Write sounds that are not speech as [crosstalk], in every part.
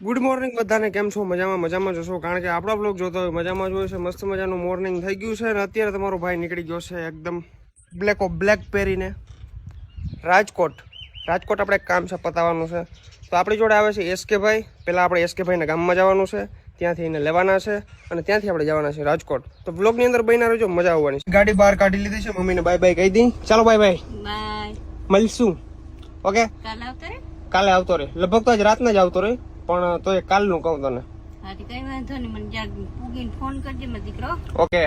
Good morning બધાને કેમ છો? મજામાં મજામાં જશો કારણ કે આપણા બ્લોગ જોતો હોય મજામાં જ હોય છે મસ્ત મજાનું મોર્નિંગ થઈ ગયું છે અને અત્યારે તમારો ભાઈ નીકળી ગયો છે એકદમ બ્લેક ઓફ બ્લેક પહેરીને રાજકોટ. રાજકોટ આપણે એક કામ છે પતાવવાનું છે. તો આપણી જોડે આવે છે એસકે ભાઈ. પહેલાં આપણે એસકે ભાઈને ગામમાં જવાનું છે ત્યાંથી એને લેવાના છે અને ત્યાંથી આપણે જવાના છે રાજકોટ. તો બ્લોગની અંદર બન્યા રહેજો મજા આવવાની છે. ગાડી બહાર કાઢી લીધી છે મમ્મીને બાય બાય કહી દી. ચાલો બાય બાય મળશું. ઓકે કાલે આવતો રે? લગભગ તો આજ રાતના જ આવતો રહે પણ તો એ કાલનું કહું તને. હા તો કઈ વાંધો નહીં. મને જ્યાં પૂગીને ફોન કરજે મારો દીકરો. ઓકે.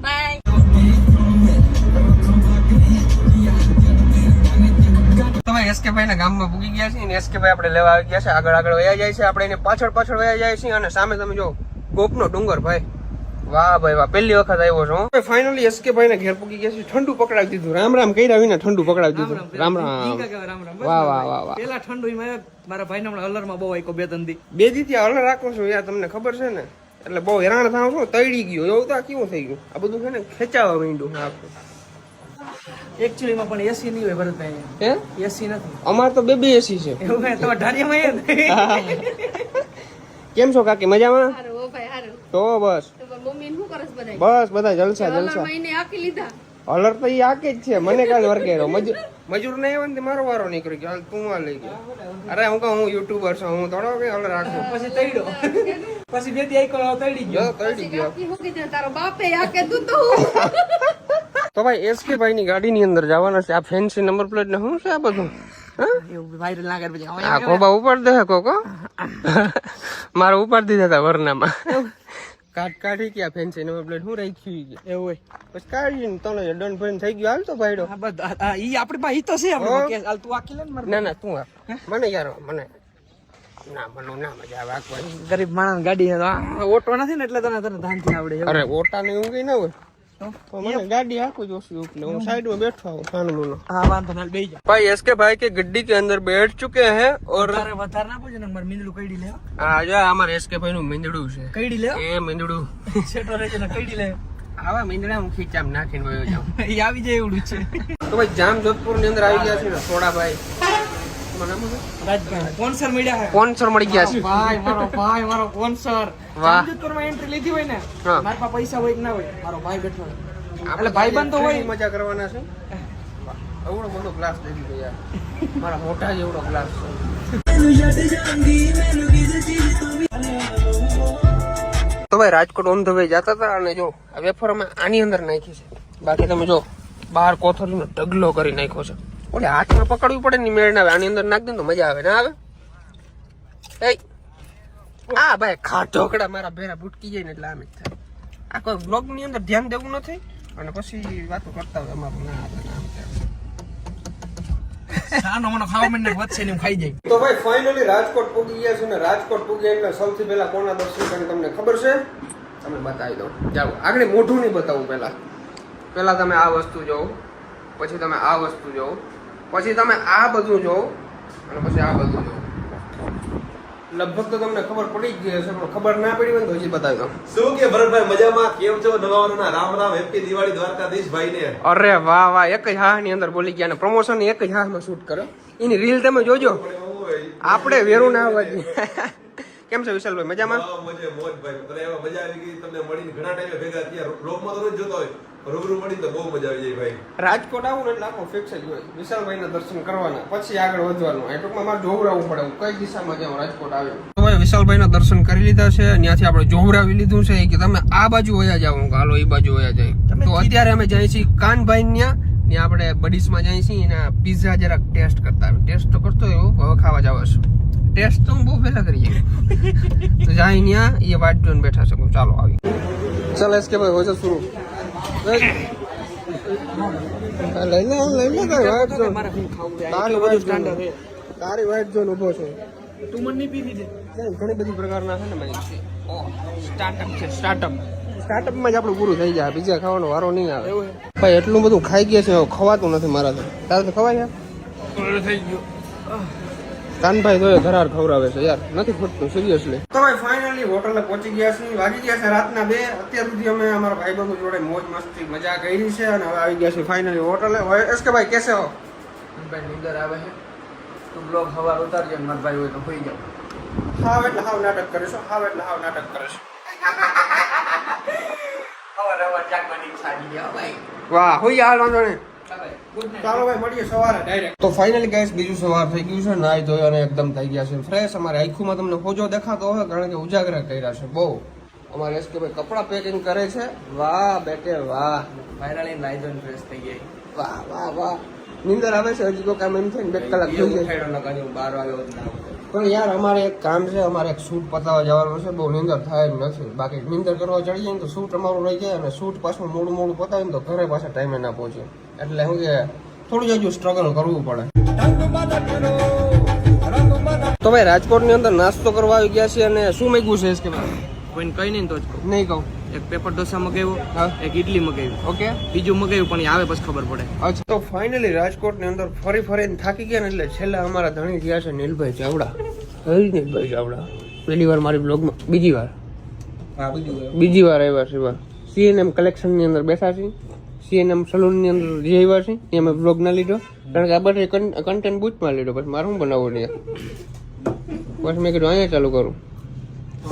બાય. તમે એસકે ના ગામમાં પૂગી ગયા છે ને એસકે ભાઈ આપણે લેવા આવી ગયા છે. આગળ આગળ વયા જાય છે. આપણે એને પાછળ પાછળ વયા જાય છે અને સામે તમે જો ગોપનો ડુંગર ભાઈ. વાહ ભાઈ વાહ પહેલી વખત આવ્યો છું ફાઇનલી એસકે ભાઈ ને ઘેર પૂગી ગયા છે ઠંડુ પકડાવી દીધું. રામ રામ કઈ વિના ઠંડુ પકડાવી દીધું. રામ રામ રામ. રામ વાહ વાહ વાહ વાહ. પેલા ઠંડુ મારા ભાઈ હમણાં અલરમાં બહુ આઈકો બે ત્રણ દી. બે અલર રાખો છો યાર તમને ખબર છે ને? એટલે બહુ હેરાન થાવ છો તળી ગયો. એવું તો કેવું થઈ ગયું? આ બધું છે ને ખેંચાવા માંડ્યું એકચ્યુઅલી માં પણ એસી નહીં હોય ભરતભાઈ. હે? એસી નથી. અમાર તો બે બે એસી છે. એવું હે તમારા ઢારિયામાં કેમ છો કાકી? મજામાં? તો બસ. તો પણ મમ્મી શું કરસ બધા બસ બધા જલસા જલસા. હલર તો ઈ આકે જ છે મને કાલ વર્ગેરો મજૂર મજૂર નહીં આવે ને તે મારો વારો નીકળી ગયો. તું આ લઈ ગયો. અરે હું કહું હું યુટ્યુબર છું હું થોડો કે હલર રાખું. પછી તૈડો. [laughs] પછી બે દી આઈકો તૈડી ગયો. તૈડી ગયો. કીધું તારો બાપે આકે તું તો [laughs] તો ભાઈ એસકે ભાઈ ની ગાડી ની અંદર જવાના છે. આ ફેન્સી નંબર પ્લેટ ને શું છે આ બધું? હા? એવું વાયરલ ના કરે પછી. આ કોબા ઉપાડ દે કોકો મારે ઉપાડ દીધા હતા વરનામાં. કાટ કાઢી ગયા ફેન્સી નો પ્લેટ શું રાખ્યું કે એવું હોય. પછી કાઢીને તને દંડ ભરીને થઈ ગયો હાલ તો ભાઈડો. બધા આ ઈ આપણી પાસે ઈ તો છે આપણે હાલ તું આખી લે ને ના ના તું મને યાર મને ના મને ના મજા આવે ગરીબ માણસ ગાડી ઓટો નથી ને એટલે તને તને ધાનથી આવડે અરે ઓટા ને એવું કઈ ના હોય. भाई इसके भाई નું મિંદડું છે. કઈ ડીલે એ મિંદડું. કઈ ડીલે આવા મિંદડા ખીચામ નાખીને [laughs] આવી જાય એવડું છે. તો ભાઈ જામ જોધપુરની અંદર આવી ગયા છે ને સોડા ભાઈ સ્પોન્સર મળ્યા હે. સ્પોન્સર મળી ગયા છે. ભાઈ મારો ભાઈ મારો સ્પોન્સર વાહ. માં એન્ટ્રી લીધી હોય ને હા. મારા પાસે પૈસા હોય કે ના હોય મારો ભાઈ બેઠો ભાઈબંધ તો હોય. મજા કરવાના છે? એવડો મોટો ગ્લાસ લીધો યાર. મારા મોટા જેવડો ગ્લાસ છે. તો ભાઈ રાજકોટ ઓન ધ વે જતા હતા અને જો આ વેફર અમે આની અંદર નાખી છે. બાકી તમે જો બહાર કોથળીનો ઢગલો કરી નાખ્યો છે. ઓલે હાથમાં પકડવી પડે ને મેળ ના આવે આની અંદર નાખ દે તો મજા આવે. ના આવે? એ આ ભાઈ ખાટોકડા મારા ભેરા ભૂટકી જાય ને એટલે આમ જ થાય. આ કોઈ બ્લોગની અંદર ધ્યાન દેવું નથી? અને પછી વાતો કરતા હોય અમારું ના આવે સાનો મનો ખાવા માંડે વધશે ને ખાઈ જાય. તો ભાઈ ફાઇનલી રાજકોટ પૂગી ગયા છે ને રાજકોટ પૂગ્યા એટલે સૌથી પહેલા કોના દર્શન કરીને તમને ખબર છે? તમે બતાવી દો. જાઓ. આગળ મોઢું નહીં બતાવું પહેલા. પહેલા તમે આ વસ્તુ જોવો. પછી તમે આ વસ્તુ જોવો. પછી તમે આ બધું જોવો અને પછી આ બધું જોવો લગભગ તો તમને ખબર પડી જ ગઈ હશે પણ ખબર ના પડી હોય તો હજી બતાવી દઉં. શું કે ભરતભાઈ મજામાં? કેમ છો? નવા રામ રામ હેપી દિવાળી દ્વારકાધીશ ભાઈ ને અરે વાહ વાહ એક જ હા ની અંદર બોલી ગયા અને પ્રમોશન એક જ હામાં શૂટ કરો. એની રીલ તમે જોજો. આપણે વેરું ના આવવા [laughs] કેમ છે વિશાલભાઈ મજામાં? મજે મોજ ભાઈ. તને મજા આવી ગઈ તમને મળીને ઘણા ટાઈમે ભેગા થયા. બ્લોગમાં તો રોજ જોતા હોય. રૂબરૂ મળી તો બહુ મજા આવી જાય ભાઈ. રાજકોટ આવું એટલે આખો ફિક્સ જ હોય. વિશાલભાઈના દર્શન કરવાના. પછી આગળ વધવાનું. એ ટૂંકમાં મારે જોવરાવવું પડે. હું કઈ દિશામાં જાઉં રાજકોટ આવ્યો તો ભાઈ વિશાલભાઈના દર્શન કરી લીધા છે ત્યાંથી આપણે જોવરાવી લીધું છે. કે તમે આ બાજુ વયા જાવ હું હાલો એ બાજુ વયા જાય. તો અત્યારે અમે જઈએ છીએ કાનભાઈ ત્યાં ત્યાં આપણે બડીસમાં જઈએ છીએ. એના પિઝા જરાક ટેસ્ટ કરતા આવે ટેસ્ટ તો કરતો હોય હવે ખાવા જાવ છું. ટેસ્ટ તો હું બહુ પહેલા કરી જાય તો જાય ત્યાં એ વાટ જોઈને બેઠા છે. ચાલો આવી. ચાલ એસ કે ભાઈ હોય શરૂ. શું લઈ લે લઈ લે તારી વાઈટ જો મારે? તારી વાઈટ સ્ટાન્ડર્ડ છે. તારી વાઈટ જો ઊભો છે. તું મને દે નહીં, ઘણી બધી પ્રકારના છે ને ભાઈ સ્ટાર્ટઅપ છે સ્ટાર્ટઅપ સ્ટાર્ટઅપમાં જ આપણું પૂરું થઈ જાય. બીજા ખાવાનો વારો નહીં આવે. ભાઈ એટલું બધું ખાઈ ગયા છે ખવાતું નથી મારાથી. તારે તો ખવાય ગયા થઈ ગયું. કાનભાઈ તો ઘરાર ખવડાવે છે યાર. નથી ખોટતું સિરિયસલી તો ભાઈ ફાઇનલી હોટલે પહોંચી ગયા છે વાગી ગયા છે રાતના બે. અત્યાર સુધી અમે અમારા ભાઈ ભાઈબંધો જોડે મોજ મસ્તી મજા કરી છે અને હવે આવી ગયા છે ફાઇનલી હોટલે એસ કે ભાઈ કેસે હો? ભાઈ નીંદર આવે છે. તું બ્લોગ હવાર ઉતારજે મારા ભાઈ હોય તો હોઈ જાવ હાવ એટલે હાવ નાટક કરે છે હાવ એટલે હાવ નાટક કરે છે. વાહ હોઈ હાલ વાંધો નહીં. ચાલો ભાઈ મળીએ સવારે. ડાયરેક્ટ તો ફાઇનલી ગાઈસ બીજું સવાર થઈ ગયું છે નાઈ ધોયો અને એકદમ થઈ ગયા છે. ફ્રેશ અમારે આખુમાં તમને હોજો દેખાતો હોય કારણ કે ઉજાગરા કર્યા છે. બહુ. અમારે એસ કે ભાઈ કપડાં પેકિંગ કરે છે. વાહ બેટે વાહ. ફાઇનલી નાઈ ધોઈને ફ્રેશ થઈ ગઈ. વાહ વાહ વાહ. નિંદર આવે છે હજી તો કામ એમ થાય ને બે કલાક થઈ જાય. બાર વાગે પણ યાર અમારે એક કામ છે અમારે એક શૂટ પતાવવા જવાનું છે. બહુ નિંદર થાય એમ નથી. બાકી નિંદર કરવા ચડી જાય ને તો શૂટ અમારું રહી જાય અને શૂટ પાછું મોડું મોડું પતાવીને તો ઘરે પાછા ટાઈમે ના પહોંચે. એટલે શું કે થોડું હજુ સ્ટ્રગલ કરવું પડે. તો ભાઈ રાજકોટની અંદર નાસ્તો કરવા આવી ગયા છે અને શું મેગવું છે કે કોઈને કઈ નહીં તો જ કહું. નહીં કહું. એક પેપર ઢોસા મગાવ્યો. એક ઇડલી મગાવ્યું ઓકે. બીજું મગાવ્યું પણ આવે પછી ખબર પડે. અચ્છા તો ફાઇનલી રાજકોટની અંદર ફરી ફરીને થાકી ગયા ને એટલે છેલ્લા અમારા ધણી થયા છે નીલભાઈ ચાવડા. હરી નીલભાઈ ચાવડા. પહેલી વાર મારી બ્લોગમાં બીજી વાર. બીજી વાર. આવ્યા છે સીએનએમ કલેક્શનની અંદર બેઠા છીએ. સીએનએમ સલૂનની અંદર જે આવ્યા છે, એ અમે બ્લોગ ના લીધો. કારણ કે આ બધા કન્ટેન્ટ બૂચમાં લીધો. પછી મારે બનાવવું નહીં પછી મેં કીધું, અહીંયા ચાલુ કરું.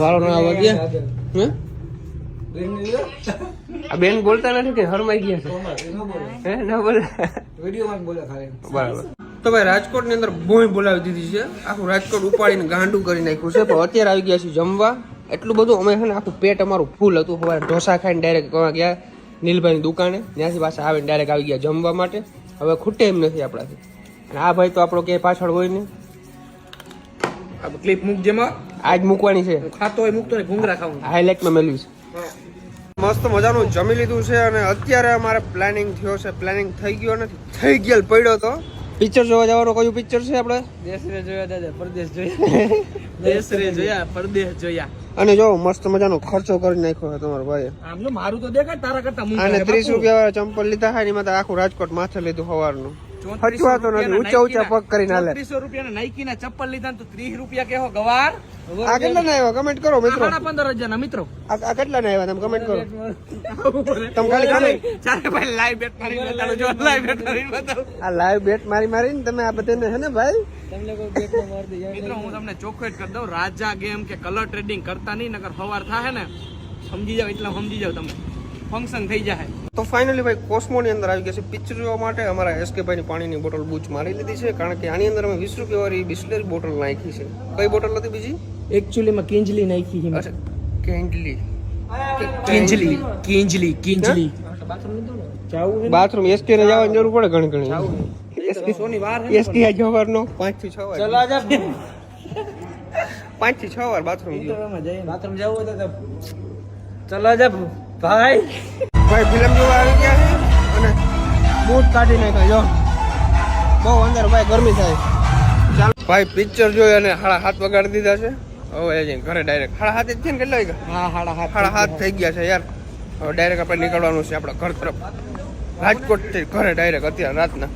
વારો ના આવવા ગયા હે? આ બેન બોલતા નથી કે હરમાઈ ગયા છે? ના બોલે? બરાબર. તો ભાઈ રાજકોટ અંદર બોય બોલાવી દીધી છે. આખું રાજકોટ ઉપાડીને ગાંડું કરી નાખ્યું છે. પણ અત્યારે આવી ગયા છે જમવા. એટલું બધું અમે છે ને, આખું પેટ અમારું ફૂલ હતું. હવે ઢોસા ખાઈને ડાયરેક્ટ ગયા. નીલભાઈની દુકાને ત્યાંથી પાછા આવીને ડાયરેક્ટ આવી ગયા જમવા માટે. હવે ખૂટે એમ નથી આપણાથી. અને આ ભાઈ તો આપણો ક્યાંય પાછળ હોય નહીં. આ ક્લિપ મૂક જેમાં. આજ મૂકવાની છે. ખાતો હોય મૂકતો ને ઘૂંઘરા ખાવું હાઇલાઇટમાં મેળવી છે. મસ્ત મજાનું જમી લીધું છે અને અત્યારે અમારે પ્લાનિંગ થયો છે. પ્લાનિંગ થઈ ગયો નથી. થઈ ગયેલ પડ્યો તો. પિક્ચર જોવા જવાનું કયું પિક્ચર છે આપણે? દેશ રે જોયા દાદા પરદેશ જોયા. [laughs] દેશ રે જોયા પરદેશ જોયા. અને જો મસ્ત મજાનો ખર્ચો કરી નાખ્યો તમારો ભાઈ આમ મારું તો દેખાય તારા કરતા અને ત્રીસ રૂપિયા વાળા ચંપલ લીધા છે એમાં તો આખું રાજકોટ માથે લીધું સવારનું હચવાતો નથી ઊંચા ઊંચા પગ કરીને હાલે. ચોત્રીસો રૂપિયાના નાઇકી ના ચપ્પલ લીધા તો ત્રીસ રૂપિયા કેવો ગવાર? આ કેટલા ના આવ્યા? કમેન્ટ કરો મિત્રો. પંદર હજાર ના મિત્રો. આ કેટલા ના આવ્યા? તમે કમેન્ટ કરો. તમે ખાલી ખાલી ચાલે ભાઈ લાઈવ બેટ મારી બતાડો જો લાઈવ બેટ મારી બતાડો આ લાઈવ બેટ મારી મારીને તમે આ બધાને હે ને ભાઈ? મિત્રો હું તમને ચોખ્ખો જ કરી દઉં. રાજા ગેમ કે કલર ટ્રેડિંગ કરતા નહીં નકર સવાર થાય ને સમજી જાવ એટલે સમજી જાવ તમે. ફંક્શન થઈ જાય. તો ફાઇનલી ભાઈ કોસ્મોની અંદર આવી ગયા છે પિક્ચર જોવા માટે. અમારા એસકે ભાઈની પાણીની બોટલ બૂચ મારી લીધી છે કારણ કે આની અંદર અમે વીસ રૂપિયા વાળી બિસ્લેરી બોટલ નાખી છે. કઈ બોટલ હતી બીજી? એકચ્યુઅલી માં કિંજલી નાખી હિમ અચ્છા કેન્ડલી. કિંજલી કિંજલી કિંજલી. જાવું બાથરૂમ એસકે ને જવાની જરૂર પડે ઘણી ઘણી. સોની વાર એસકે આ જવારનો પાંચથી છ વાર. ચલા જા પાંચથી છ વાર બાથરૂમ બાથરૂમ જવું હોય તો ચલા જા ભાઈ. ભાઈ ફિલ્મ જોવા આવી ગયા છે અને બૂટ કાઢી નાખ્યો જો. બહુ અંદર ભાઈ ગરમી થાય. ચાલો. ભાઈ પિક્ચર જોઈ અને હાડા હાથ વગાડી દીધા છે. હવે જઈને ઘરે ડાયરેક્ટ હાડા હાથ જ છે ને કેટલા વાગ્યા? હા હાડા હાથ હાડા હાથ થઈ ગયા છે યાર. હવે ડાયરેક્ટ આપણે નીકળવાનું છે આપણા ઘર તરફ. રાજકોટથી ઘરે ડાયરેક્ટ અત્યારે રાતના.